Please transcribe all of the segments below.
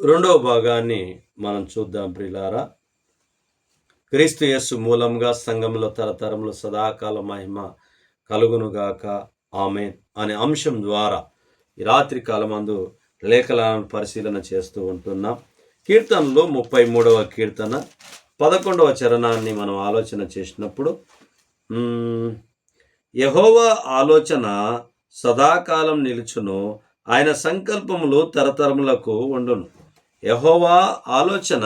రెండవ భాగాన్ని మనం చూద్దాం ప్రిలారా. క్రీస్తు యస్సు మూలంగా సంఘంలో తరతరంలో సదాకాల మహిమ కలుగునుగాక. ఆమె అనే అంశం ద్వారా ఈ రాత్రి కాలమందు లేఖలను పరిశీలన చేస్తూ ఉంటున్నాం. కీర్తనలో ముప్పై మూడవ కీర్తన పదకొండవ చరణాన్ని మనం ఆలోచన చేసినప్పుడు యహోవా ఆలోచన సదాకాలం నిలుచును ఆయన సంకల్పములు తరతరములకు ఉండును. యహోవా ఆలోచన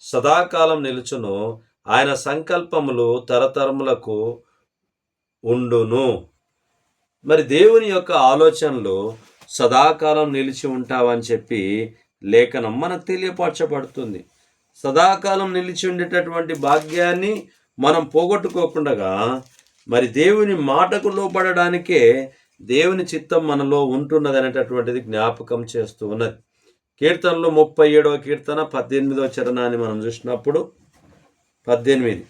సదాకాలం నిలుచును. ఆయన సంకల్పములు తరతరములకు ఉండును. మరి దేవుని యొక్క ఆలోచనలు సదాకాలం నిలిచి ఉంటావని చెప్పి లేఖనం మనకు తెలియపరచబడుతుంది. సదాకాలం నిలిచి ఉండేటటువంటి భాగ్యాన్ని మనం పోగొట్టుకోకుండా మరి దేవుని మాటకు లోపడడానికే దేవుని చిత్తం మనలో ఉంటున్నది అనేటటువంటిది జ్ఞాపకం చేస్తూ ఉన్నది. కీర్తనలు ముప్పై ఏడవ కీర్తన పద్దెనిమిదవ చరణాన్ని మనం చూసినప్పుడు పద్దెనిమిది.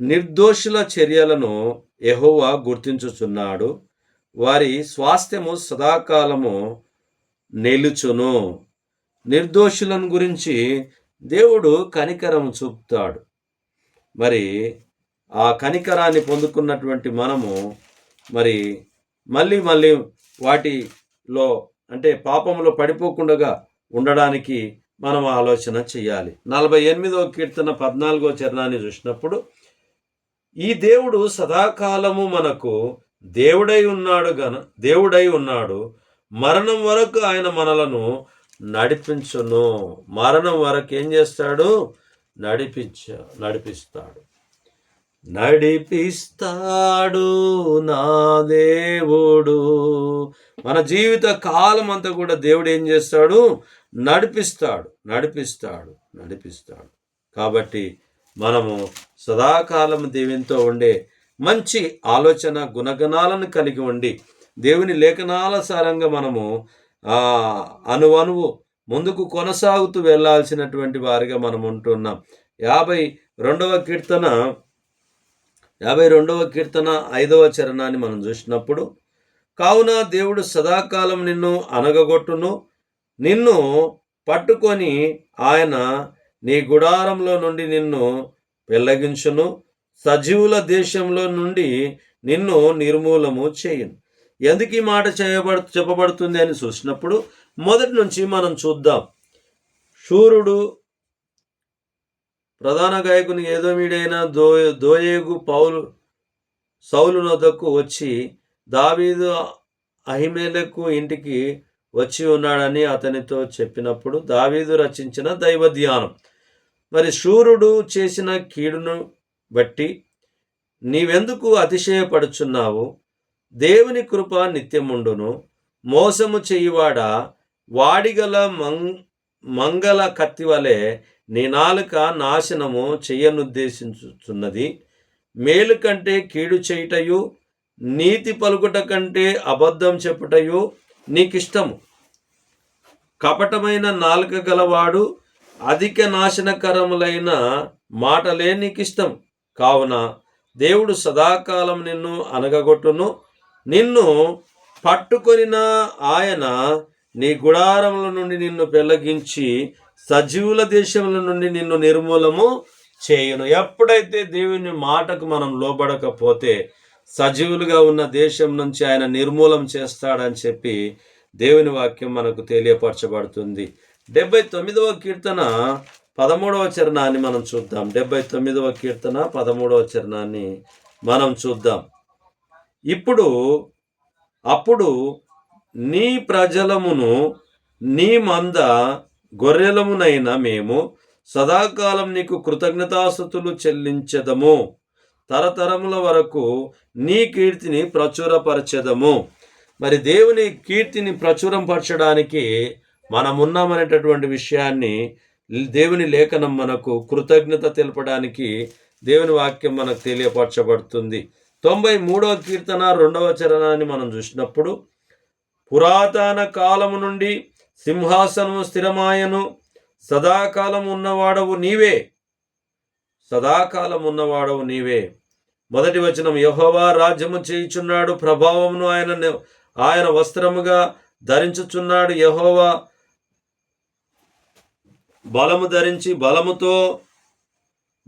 నిర్దోషుల చర్యలను ఎహోవా గుర్తించుచున్నాడు. వారి స్వాస్థ్యము సదాకాలము నిలుచును. నిర్దోషులను గురించి దేవుడు కనికరం చూపుతాడు. మరి ఆ కనికరాన్ని పొందుకున్నటువంటి మనము మరి మళ్ళీ మళ్ళీ వాటిలో అంటే పాపంలో పడిపోకుండా ఉండడానికి మనం ఆలోచన చేయాలి నలభై ఎనిమిదవ కీర్తన పద్నాలుగో చరణాన్ని చూసినప్పుడు ఈ దేవుడు సదాకాలము మనకు దేవుడై ఉన్నాడు గన దేవుడై ఉన్నాడు. మరణం వరకు ఆయన మనలను నడిపించును. మరణం వరకు ఏం చేస్తాడు? నడిపించ నడిపిస్తాడు. నడిపిస్తాడు నా దేవుడు. మన జీవిత కాలం అంతా కూడా దేవుడు ఏం చేస్తాడు? నడిపిస్తాడు నడిపిస్తాడు నడిపిస్తాడు. కాబట్టి మనము సదాకాలం దేవునితో ఉండే మంచి ఆలోచన గుణగణాలను కలిగి ఉండి దేవుని లేఖనాల సారంగా మనము ఆ అనువనువు ముందుకు కొనసాగుతూ వెళ్ళాల్సినటువంటి వారిగా మనం ఉంటున్నాం. యాభై రెండవ కీర్తన యాభై రెండవ కీర్తన ఐదవ చరణాన్ని మనం చూసినప్పుడు కావున దేవుడు సదాకాలం నిన్ను అనగగొట్టును నిన్ను పట్టుకొని ఆయన నీ గుడారంలో నుండి నిన్ను పెళ్ళగించును సజీవుల దేశంలో నుండి నిన్ను నిర్మూలము చేయును. ఎందుకు ఈ మాట చేయబడు చెప్పబడుతుంది అని చూసినప్పుడు మొదటి నుంచి మనం చూద్దాం. శూరుడు ప్రధాన గాయకుని ఏదోమీడైన దో దోయేగు పౌలు సౌలు నొద్దకు వచ్చి దావీదు అహిమేలకు ఇంటికి వచ్చి ఉన్నాడని అతనితో చెప్పినప్పుడు దావీదు రచించిన దైవ ధ్యానం మరి శూరుడు చేసిన కీడును బట్టి నీవెందుకు అతిశయపడుచున్నావు? దేవుని కృప నిత్యముండును. మోసము చేయువాడా? వాడిగల మంగ మంగళ కత్తి వలె నీ నాలుక నాశనము చేయనుద్దేశించుచున్నది. మేలు కంటే కీడు చేయుటయు నీతి పలుకుట కంటే అబద్ధం చెప్పుటయు నీకిష్టము. కపటమైన నాలుక గలవాడు అధిక నాశనకరములైన మాటలే నీకిష్టం. కావున దేవుడు సదాకాలం నిన్ను అనగగొట్టును నిన్ను పట్టుకొనిన ఆయన నీ గుడారముల నుండి నిన్ను పెళ్ళగించి సజీవుల దేశముల నుండి నిన్ను నిర్మూలము చేయను. ఎప్పుడైతే దేవుని మాటకు మనం లోబడకపోతే సజీవులుగా ఉన్న దేశం నుంచి ఆయన నిర్మూలం చేస్తాడని చెప్పి దేవుని వాక్యం మనకు తెలియపరచబడుతుంది. డెబ్బై తొమ్మిదవ కీర్తన పదమూడవ చరణాన్ని మనం చూద్దాం. డెబ్బై తొమ్మిదవ కీర్తన పదమూడవ చరణాన్ని మనం చూద్దాం. ఇప్పుడు అప్పుడు నీ ప్రజలమును నీ మంద గొర్రెలమునైన మేము సదాకాలం నీకు కృతజ్ఞతాస్థుతులు చెల్లించదము. తరతరముల వరకు నీ కీర్తిని ప్రచురపరచదము. మరి దేవుని కీర్తిని ప్రచురంపరచడానికి మనమున్నామనేటటువంటి మనం ఉన్నామనేటటువంటి విషయాన్ని దేవుని లేఖనం మనకు కృతజ్ఞత తెలపడానికి దేవుని వాక్యం మనకు తెలియపరచబడుతుంది. తొంభై మూడవ కీర్తన రెండవ చరణాన్ని మనం చూసినప్పుడు పురాతన కాలము నుండి సింహాసనము స్థిరమాయను. సదాకాలం ఉన్నవాడవు నీవే. సదాకాలం ఉన్నవాడవు నీవే. మొదటి వచనం యహోవా రాజ్యము చేయుచున్నాడు ప్రభావమును ఆయన ఆయన వస్త్రముగా ధరించుచున్నాడు యహోవా. బలము ధరించి బలముతో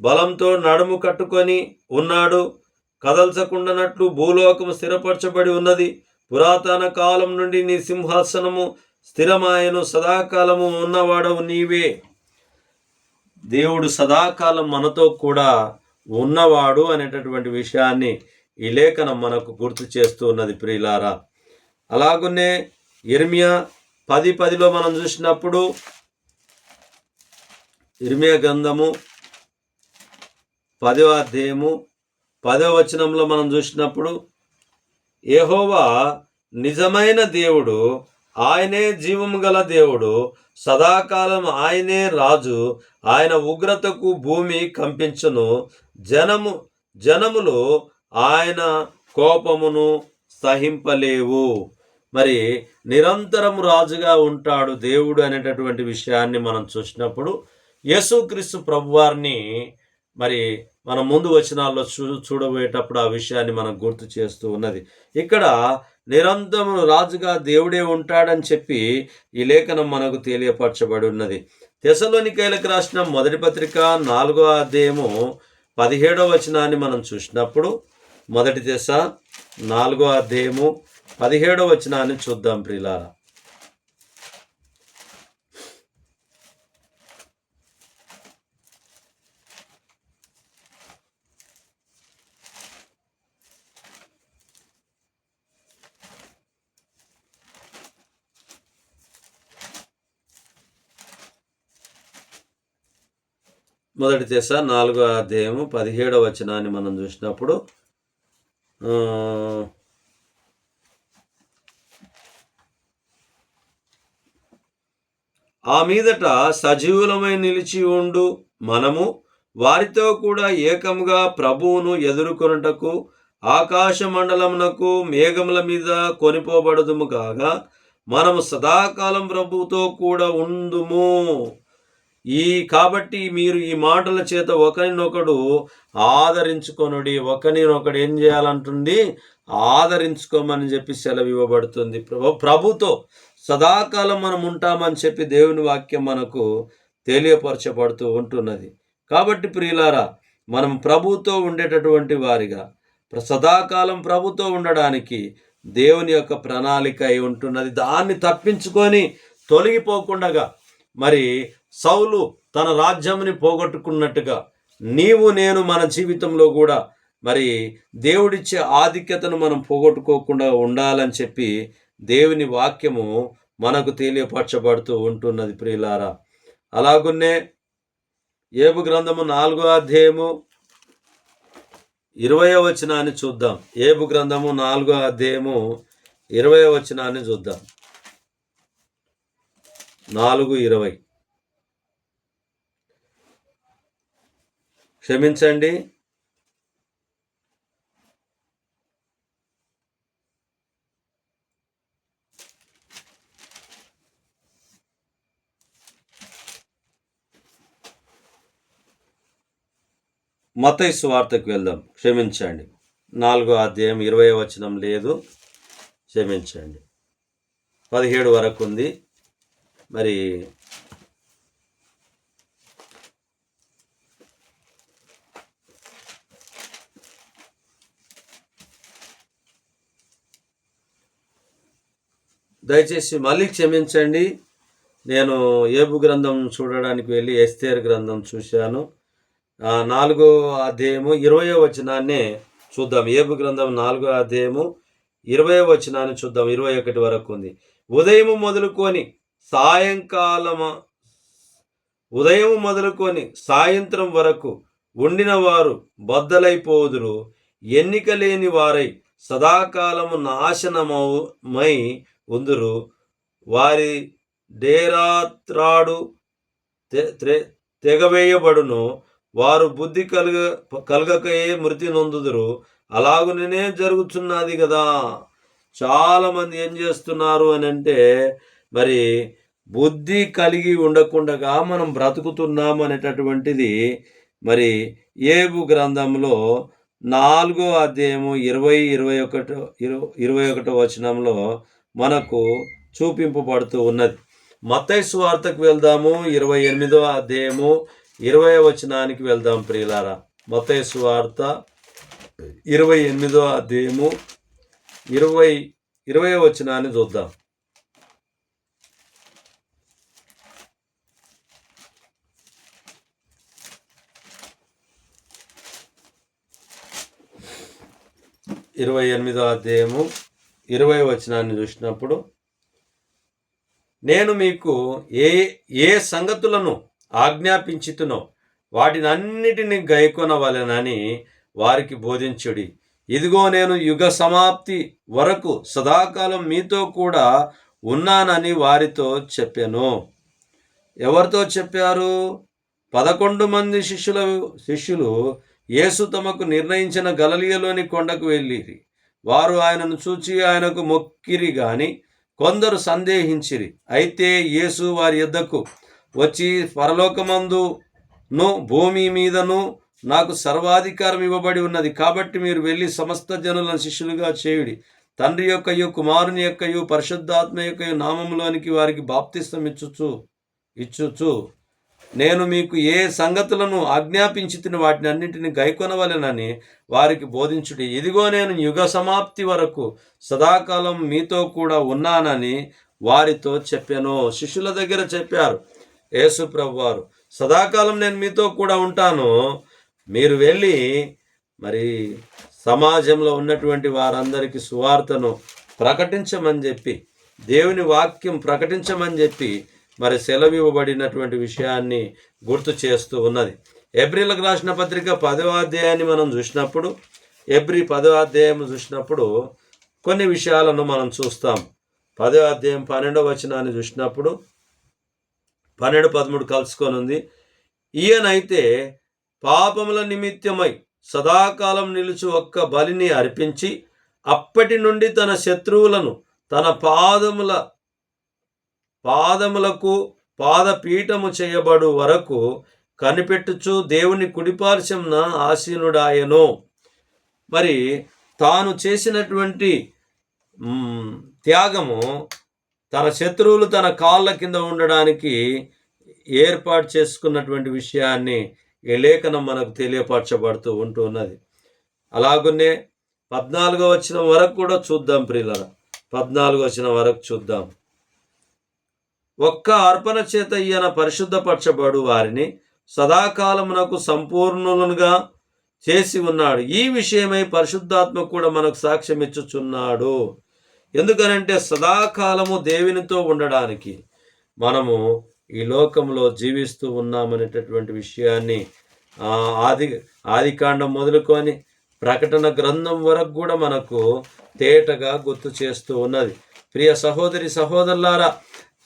బలంతో నడుము కట్టుకొని ఉన్నాడు. కదల్చకుండానట్లు భూలోకము స్థిరపరచబడి ఉన్నది. పురాతన కాలం నుండి నీ సింహాసనము స్థిరమాయను సదాకాలము ఉన్నవాడవు నీవే. దేవుడు సదాకాలం మనతో కూడా ఉన్నవాడు అనేటటువంటి విషయాన్ని ఈ లేఖనం మనకు గుర్తు చేస్తూ ఉన్నది ప్రియులారా. అలాగునే ఇర్మియా పది పదిలో మనం చూసినప్పుడు ఇర్మియా గ్రంథము పదవ అధ్యాయము పదవ వచనంలో మనం చూసినప్పుడు ఏహోవా నిజమైన దేవుడు ఆయనే జీవము గల దేవుడు. సదాకాలం ఆయనే రాజు. ఆయన ఉగ్రతకు భూమి కంపించును. జనము జనములు ఆయన కోపమును సహింపలేవు. మరి నిరంతరం రాజుగా ఉంటాడు దేవుడు అనేటటువంటి విషయాన్ని మనం చూసినప్పుడు యేసుక్రీస్తు ప్రభువారిని మరి మన ముందు వచనాల్లో చూ చూడబోయేటప్పుడు ఆ విషయాన్ని మనం గుర్తు చేస్తూ ఉన్నది. ఇక్కడ నిరంతరం రాజుగా దేవుడే ఉంటాడని చెప్పి ఈ లేఖనం మనకు తెలియపరచబడి ఉన్నది తెసలోనికైలకు రాసిన మొదటి పత్రిక నాలుగో అధ్యాయము పదిహేడవ వచనాన్ని మనం చూసినప్పుడు మొదటి దశ నాలుగో అధ్యాయము పదిహేడవ వచనాన్ని చూద్దాం ప్రిలారా మొదటి దశ నాలుగో అధ్యాయము పదిహేడవ వచనాన్ని మనం చూసినప్పుడు ఆ, మీదట సజీవులమై నిలిచి ఉండు మనము వారితో కూడా ఏకముగా ప్రభువును ఎదుర్కొనుటకు ఆకాశ మండలమునకు మేఘముల మీద కొనిపోబడదుము కాగా మనము సదాకాలం ప్రభువుతో కూడా ఉందుము ఈ కాబట్టి మీరు ఈ మాటల చేత ఒకరినొకడు ఆదరించుకొనుడి. ఒకరినొకడు ఏం చేయాలంటుంది? ఆదరించుకోమని చెప్పి సెలవు ఇవ్వబడుతుంది ప్రభు ప్రభుతో సదాకాలం మనం ఉంటామని చెప్పి దేవుని వాక్యం మనకు తెలియపరచబడుతూ ఉంటున్నది. కాబట్టి ప్రియులారా మనం ప్రభుతో ఉండేటటువంటి వారిగా సదాకాలం ప్రభుతో ఉండడానికి దేవుని యొక్క ప్రణాళిక అయి ఉంటున్నది. దాన్ని తప్పించుకొని తొలగిపోకుండగా మరి సౌలు తన రాజ్యంని పోగొట్టుకున్నట్టుగా నీవు నేను మన జీవితంలో కూడా మరి దేవుడిచ్చే ఆధిక్యతను మనం పోగొట్టుకోకుండా ఉండాలని చెప్పి దేవుని వాక్యము మనకు తెలియపరచబడుతూ ఉంటున్నది ప్రియులారా. అలాగున్నే ఏబు గ్రంథము నాలుగో అధ్యాయము ఇరవై వచనాన్ని చూద్దాం. ఏబు గ్రంథము నాలుగో అధ్యాయము ఇరవై వచనాన్ని చూద్దాం. నాలుగు ఇరవై. క్షమించండి. మతయి సువార్తకు వెళ్దాం. క్షమించండి. నాలుగో అధ్యాయం ఇరవై వచనం లేదు. క్షమించండి. పదిహేడు వరకు ఉంది. మరి దయచేసి మళ్ళీ క్షమించండి. నేను ఏబు గ్రంథం చూడడానికి వెళ్ళి ఎస్తేర్ గ్రంథం చూశాను. నాలుగో అధ్యాయము ఇరవయో వచనాన్నే చూద్దాం. ఏబు గ్రంథం నాలుగో అధ్యాయము ఇరవై వచనాన్ని చూద్దాం. ఇరవై ఒకటి వరకు ఉంది. ఉదయం మొదలుకొని సాయంకాలము ఉదయం మొదలుకొని సాయంత్రం వరకు ఉండిన వారు బద్దలైపోదురు. ఎన్నిక లేని వారై సదాకాలము నాశనమై ఉందురు. వారి డేరాత్రాడు తె- తెగవేయబడును. వారు బుద్ధి కలుగ కలగకయే మృతి నొందుదురు. అలాగునే జరుగుతున్నది కదా చాలామంది ఏం చేస్తున్నారు అని అంటే మరి బుద్ధి కలిగి ఉండకుండగా మనం బ్రతుకుతున్నాం అనేటటువంటిది మరి ఏబు గ్రంథంలో నాలుగో అధ్యాయము ఇరవై ఇరవై ఒకటో ఇరవై ఇరవై ఒకటో వచనంలో మనకు చూపింపబడుతూ ఉన్నది. మత్తయి వార్తకు వెళ్దాము. ఇరవై ఎనిమిదో అధ్యాయము ఇరవై వచనానికి వెళ్దాం ప్రియులారా. మత్తయి వార్త ఇరవై ఎనిమిదో అధ్యాయము ఇరవై ఇరవై వచనాన్ని చూద్దాం. ఇరవై ఎనిమిదో అధ్యాయము ఇరవై వచనాన్ని చూసినప్పుడు నేను మీకు ఏ ఏ సంగతులను ఆజ్ఞాపించుతునో వాటిని అన్నిటినీ గైకొనవలెనని వారికి బోధించుడి. ఇదిగో నేను యుగ సమాప్తి వరకు సదాకాలం మీతో కూడా ఉన్నానని వారితో చెప్పాను. ఎవరితో చెప్పారు? పదకొండు మంది శిష్యుల శిష్యులు యేసు తమకు నిర్ణయించిన గలలియలోని కొండకు వెళ్ళిరి. వారు ఆయనను చూచి ఆయనకు మొక్కిరి గాని కొందరు సందేహించిరి. అయితే యేసు వారి యొద్దకు వచ్చి పరలోకమందును భూమి మీదను నాకు సర్వాధికారం ఇవ్వబడి ఉన్నది. కాబట్టి మీరు వెళ్ళి సమస్త జనులను శిష్యులుగా చేయుడి. తండ్రి యొక్కయు కుమారుని యొక్కయు పరిశుద్ధాత్మ యొక్కయు నామంలోనికి వారికి బాప్తిస్తం ఇచ్చుచు ఇచ్చుచు. నేను మీకు ఏ సంగతులను ఆజ్ఞాపించుతున్న వాటిని అన్నింటిని గైకొనవలెనని వారికి బోధించుడి. ఇదిగో నేను యుగ సమాప్తి వరకు సదాకాలం మీతో కూడా ఉన్నానని వారితో చెప్పాను. శిష్యుల దగ్గర చెప్పారు యేసు ప్రభు వారు సదాకాలం నేను మీతో కూడా ఉంటాను. మీరు వెళ్ళి మరి సమాజంలో ఉన్నటువంటి వారందరికీ సువార్తను ప్రకటించమని చెప్పి దేవుని వాక్యం ప్రకటించమని చెప్పి మరి సెలవు ఇవ్వబడినటువంటి విషయాన్ని గుర్తు చేస్తూ ఉన్నది. ఏప్రిల్కి రాసిన పత్రిక పదవ అధ్యాయాన్ని మనం చూసినప్పుడు ఎబ్రి పదవ అధ్యాయం చూసినప్పుడు కొన్ని విషయాలను మనం చూస్తాం. పదవ అధ్యాయం పన్నెండవ వచనాన్ని చూసినప్పుడు పన్నెండు పదమూడు కలుసుకొని ఉంది. ఈయనైతే పాపముల నిమిత్తమై సదాకాలం నిలుచు ఒక్క బలిని అర్పించి అప్పటి నుండి తన శత్రువులను తన పాదముల పాదములకు పాదపీఠము చేయబడు వరకు కనిపెట్టుచు దేవుని కుడిపార్శ్వంన ఆసీనుడాయను. మరి తాను చేసినటువంటి త్యాగము తన శత్రువులు తన కాళ్ళ కింద ఉండడానికి ఏర్పాటు చేసుకున్నటువంటి విషయాన్ని ఈ లేఖనం మనకు తెలియపరచబడుతూ ఉంటున్నది అలాగునే పద్నాలుగో వచ్చిన వరకు కూడా చూద్దాం ప్రియుల పద్నాలుగో వచ్చిన వరకు చూద్దాం. ఒక్క అర్పణ చేత ఈయన పరిశుద్ధపరచబడు వారిని సదాకాలమునకు సంపూర్ణులుగా చేసి ఉన్నాడు. ఈ విషయమై పరిశుద్ధాత్మ కూడా మనకు సాక్ష్యం ఇచ్చుచున్నాడు. ఎందుకనంటే సదాకాలము దేవునితో ఉండడానికి మనము ఈ లోకంలో జీవిస్తూ ఉన్నామనేటటువంటి విషయాన్ని ఆది ఆదికాండం మొదలుకొని ప్రకటన గ్రంథం వరకు కూడా మనకు తేటగా గుర్తు చేస్తూ ఉన్నది. ప్రియ సహోదరి సహోదరులారా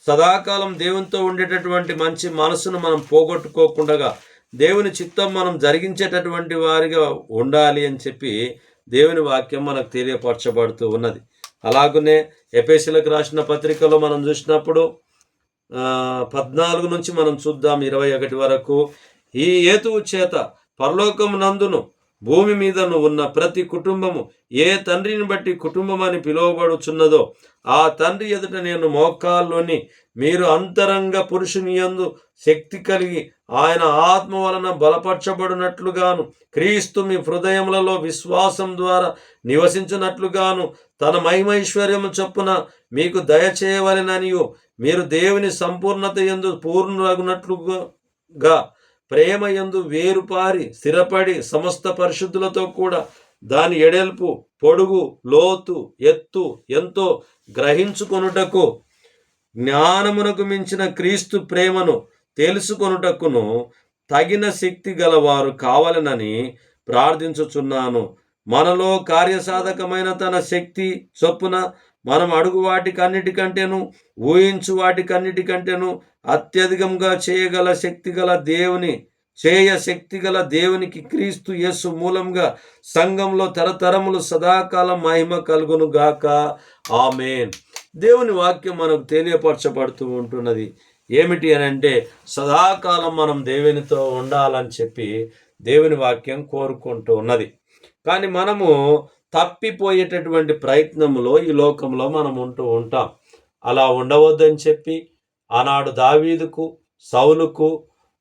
సదాకాలం దేవునితో ఉండేటటువంటి మంచి మనసును మనం పోగొట్టుకోకుండా దేవుని చిత్తం మనం జరిగించేటటువంటి వారిగా ఉండాలి అని చెప్పి దేవుని వాక్యం మనకు తెలియపరచబడుతూ ఉన్నది. అలాగనే ఎపేసిలకు రాసిన పత్రికలో మనం చూసినప్పుడు పద్నాలుగు నుంచి మనం చూద్దాం ఇరవై ఒకటి వరకు. ఈ ఏతువు చేత పరలోకం నందును భూమి మీదను ఉన్న ప్రతి కుటుంబము ఏ తండ్రిని బట్టి కుటుంబం అని పిలువబడుచున్నదో ఆ తండ్రి ఎదుట నేను మోకాల్లోని మీరు అంతరంగ పురుషుని యందు శక్తి కలిగి ఆయన ఆత్మ వలన బలపరచబడినట్లుగాను క్రీస్తు మీ హృదయములలో విశ్వాసం ద్వారా నివసించినట్లుగాను తన మహిమైశ్వర్యము చొప్పున మీకు దయచేయవలెననియు మీరు దేవుని సంపూర్ణత ఎందు పూర్ణులగునట్లుగా ప్రేమ యందు వేరుపారి స్థిరపడి సమస్త పరిశుద్ధులతో కూడా దాని ఎడెల్పు పొడుగు లోతు ఎత్తు ఎంతో గ్రహించుకొనుటకు జ్ఞానమునకు మించిన క్రీస్తు ప్రేమను తెలుసుకొనుటకును తగిన శక్తి గలవారు కావాలనని ప్రార్థించుచున్నాను. మనలో కార్యసాధకమైన తన శక్తి చొప్పున మనం అడుగు వాటికన్నిటికంటేను ఊహించు వాటికన్నిటికంటేను అత్యధికంగా చేయగల శక్తి గల దేవుని చేయ శక్తి గల దేవునికి క్రీస్తు యేసు మూలంగా సంఘంలో తరతరములు సదాకాలం మహిమ కలుగును గాక. ఆమెన్. దేవుని వాక్యం మనకు తెలియపరచబడుతూ ఉంటున్నది ఏమిటి అని అంటే సదాకాలం మనం దేవునితో ఉండాలని చెప్పి దేవుని వాక్యం కోరుకుంటూ ఉన్నది. కానీ మనము తప్పిపోయేటటువంటి ప్రయత్నంలో ఈ లోకంలో మనం ఉంటూ ఉంటాం. అలా ఉండవద్దని చెప్పి ఆనాడు దావీదుకు సౌలుకు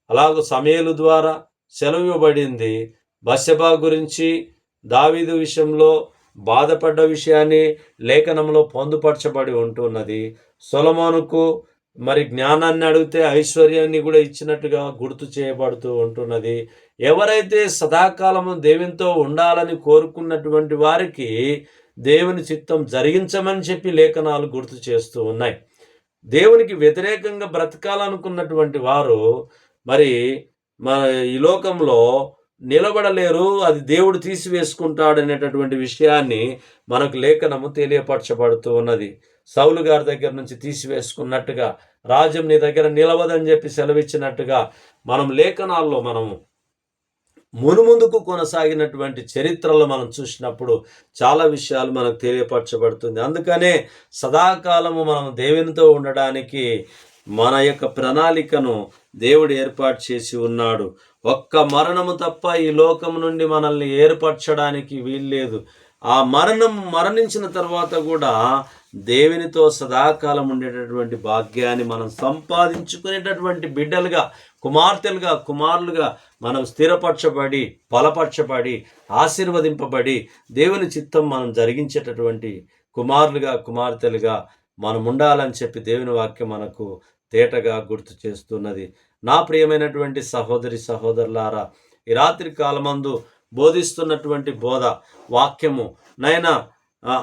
అలాగే సమయలు ద్వారా సెలవు ఇవ్వబడింది బస్యబా గురించి దావీదు విషయంలో బాధపడ్డ విషయాన్ని లేఖనంలో పొందుపరచబడి ఉంటున్నది. సొలమోనుకు మరి జ్ఞానాన్ని అడిగితే ఐశ్వర్యాన్ని కూడా ఇచ్చినట్టుగా గుర్తు చేయబడుతూ ఉంటున్నది. ఎవరైతే సదాకాలము దేవునితో ఉండాలని కోరుకున్నటువంటి వారికి దేవుని చిత్తం జరిగించమని చెప్పి లేఖనాలు గుర్తు చేస్తూ ఉన్నాయి. దేవునికి వ్యతిరేకంగా బ్రతకాలనుకున్నటువంటి వారు మరి మన ఈ లోకంలో నిలబడలేరు అది దేవుడు తీసివేసుకుంటాడు అనేటటువంటి విషయాన్ని మనకు లేఖనము తెలియపరచబడుతూ ఉన్నది. సౌలు గారి దగ్గర నుంచి తీసివేసుకున్నట్టుగా రాజ్యం నీ దగ్గర నిలవదని చెప్పి సెలవిచ్చినట్టుగా మనం లేఖనాల్లో మనము మునుముందుకు కొనసాగినటువంటి చరిత్రలో మనం చూసినప్పుడు చాలా విషయాలు మనకు తెలియపరచబడుతుంది. అందుకనే సదాకాలము మనం దేవునితో ఉండడానికి మన యొక్క ప్రణాళికను దేవుడు ఏర్పాటు చేసి ఉన్నాడు. ఒక్క మరణము తప్ప ఈ లోకం నుండి మనల్ని ఏర్పరచడానికి వీల్లేదు. ఆ మరణం మరణించిన తర్వాత కూడా దేవునితో సదాకాలం ఉండేటటువంటి భాగ్యాన్ని మనం సంపాదించుకునేటటువంటి బిడ్డలుగా కుమార్తెలుగా కుమారులుగా మనం స్థిరపరచబడి బలపరచబడి ఆశీర్వదింపబడి దేవుని చిత్తం మనం జరిగించేటటువంటి కుమారులుగా కుమార్తెలుగా మనం ఉండాలని చెప్పి దేవుని వాక్యం మనకు తేటగా గుర్తు చేస్తున్నది. నా ప్రియమైనటువంటి సహోదరి సహోదరులారా ఈ రాత్రి కాలమందు బోధిస్తున్నటువంటి బోధ వాక్యము నైనా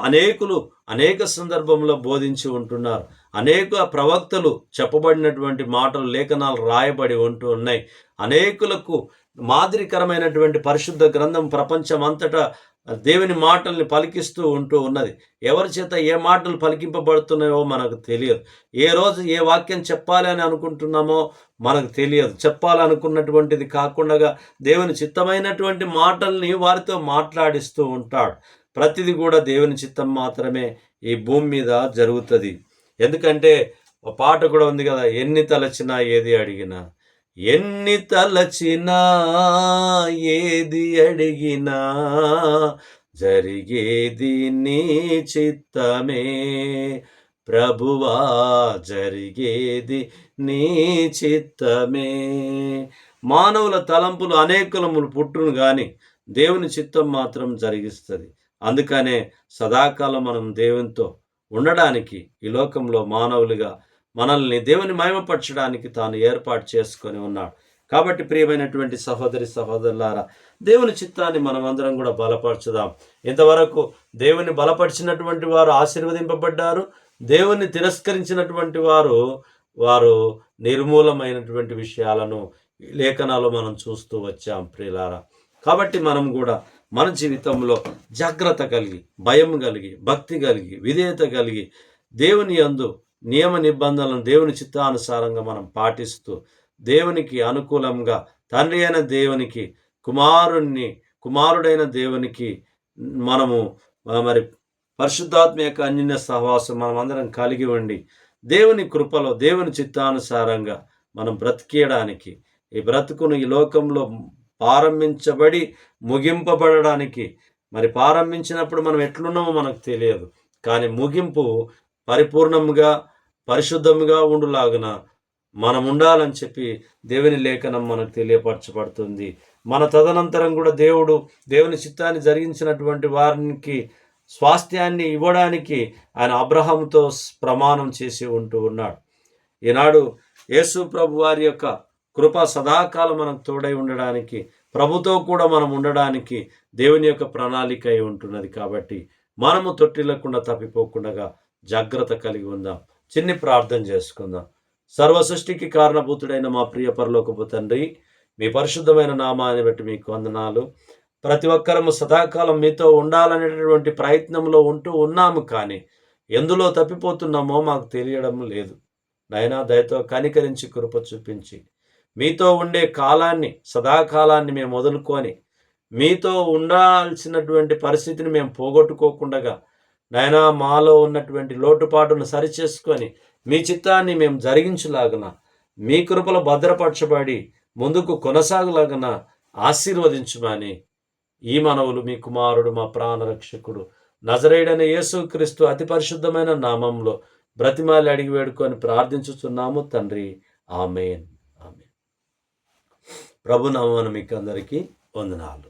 అనేకులు అనేక సందర్భంలో బోధించి ఉంటున్నారు. అనేక ప్రవక్తలు చెప్పబడినటువంటి మాటలు లేఖనాలు రాయబడి ఉంటూ ఉన్నాయి. అనేకులకు మాదిరికరమైనటువంటి పరిశుద్ధ గ్రంథం ప్రపంచం అంతటా దేవుని మాటల్ని పలికిస్తూ ఉంటూ ఉన్నది. ఎవరి చేత ఏ మాటలు పలికింపబడుతున్నాయో మనకు తెలియదు. ఏ రోజు ఏ వాక్యం చెప్పాలి అని అనుకుంటున్నామో మనకు తెలియదు. చెప్పాలనుకున్నటువంటిది కాకుండా దేవుని చిత్తమైనటువంటి మాటల్ని వారితో మాట్లాడిస్తూ ఉంటాడు. ప్రతిది కూడా దేవుని చిత్తం మాత్రమే ఈ భూమి మీద జరుగుతుంది. ఎందుకంటే పాట కూడా ఉంది కదా ఎన్ని తలచినా ఏది అడిగినా ఎన్ని తలచినా ఏది అడిగినా జరిగేది నీ చిత్తమే. ప్రభువా జరిగేది నీ చిత్తమే. మానవుల తలంపులు అనేకులములు పుట్టును గాని దేవుని చిత్తం మాత్రం జరిగిస్తుంది. అందుకనే సదాకాలం మనం దేవునితో ఉండడానికి ఈ లోకంలో మానవులుగా మనల్ని దేవుని మహిమపరచడానికి తాను ఏర్పాటు చేసుకొని ఉన్నాడు. కాబట్టి ప్రియమైనటువంటి సహోదరి సహోదరులారా దేవుని చిత్తాన్ని మనం అందరం కూడా బలపరచుదాం. ఇంతవరకు దేవుని బలపరిచినటువంటి వారు ఆశీర్వదింపబడ్డారు. దేవుని తిరస్కరించినటువంటి వారు వారు నిర్మూలమైనటువంటి విషయాలను లేఖనాలు మనం చూస్తూ వచ్చాం ప్రియులారా. కాబట్టి మనం కూడా మన జీవితంలో జాగ్రత్త కలిగి భయం కలిగి భక్తి కలిగి విధేయత కలిగి దేవుని యందు నియమ నిబంధనలను దేవుని చిత్తానుసారంగా మనం పాటిస్తూ దేవునికి అనుకూలంగా తండ్రి అయిన దేవునికి కుమారుణ్ణి కుమారుడైన దేవునికి మనము మరి పరిశుద్ధాత్మ యొక్క అన్య సహవాసం మనం అందరం కలిగి ఉండి దేవుని కృపలో దేవుని చిత్తానుసారంగా మనం బ్రతికేయడానికి ఈ బ్రతుకును ఈ లోకంలో ప్రారంభించబడి ముగింపబడడానికి. మరి ప్రారంభించినప్పుడు మనం ఎట్లున్నామో మనకు తెలియదు. కానీ ముగింపు పరిపూర్ణంగా పరిశుద్ధంగా ఉండులాగున మనం ఉండాలని చెప్పి దేవుని లేఖనం మనకు తెలియపరచబడుతుంది. మన తదనంతరం కూడా దేవుడు దేవుని చిత్తాన్ని జరిగించినటువంటి వారికి స్వాస్థ్యాన్ని ఇవ్వడానికి ఆయన అబ్రహంతో ప్రమాణం చేసి ఉంటూ ఉన్నాడు. ఈనాడు యేసు ప్రభు వారి యొక్క కృప సదాకాలం మనకు తోడై ఉండడానికి ప్రభుతో కూడా మనం ఉండడానికి దేవుని యొక్క ప్రణాళిక అయి ఉంటున్నది కాబట్టి మనము తొట్టిల్లకుండా తప్పిపోకుండా జాగ్రత్త కలిగి ఉందాం. చిన్ని ప్రార్థన చేసుకుందాం. సర్వ సృష్టికి కారణభూతుడైన మా ప్రియ పరలోకపు తండ్రి మీ పరిశుద్ధమైన నామాన్ని బట్టి మీకు వందనాలు. ప్రతి ఒక్కరము సదాకాలం మీతో ఉండాలనేటటువంటి ప్రయత్నంలో ఉంటూ ఉన్నాము కానీ ఎందులో తప్పిపోతున్నామో మాకు తెలియడం లేదు. నైనా దయతో కనికరించి కృప చూపించి మీతో ఉండే కాలాన్ని సదాకాలాన్ని మేము వదులుకొని మీతో ఉండాల్సినటువంటి పరిస్థితిని మేము పోగొట్టుకోకుండా నాయనా మాలో ఉన్నటువంటి లోటుపాటును సరిచేసుకొని మీ చిత్తాన్ని మేము జరిగించులాగన మీ కృపలో భద్రపరచబడి ముందుకు కొనసాగులాగన ఆశీర్వదించుమని ఈ మనవులు మీ కుమారుడు మా ప్రాణరక్షకుడు నజరేయుడైన యేసుక్రీస్తు అతి పరిశుద్ధమైన నామంలో బ్రతిమాలి అడిగి వేడుకొని ప్రార్థించుచున్నాము తండ్రి. ఆమెన్. ప్రభునామన మీకు అందరికీ వందనాలు.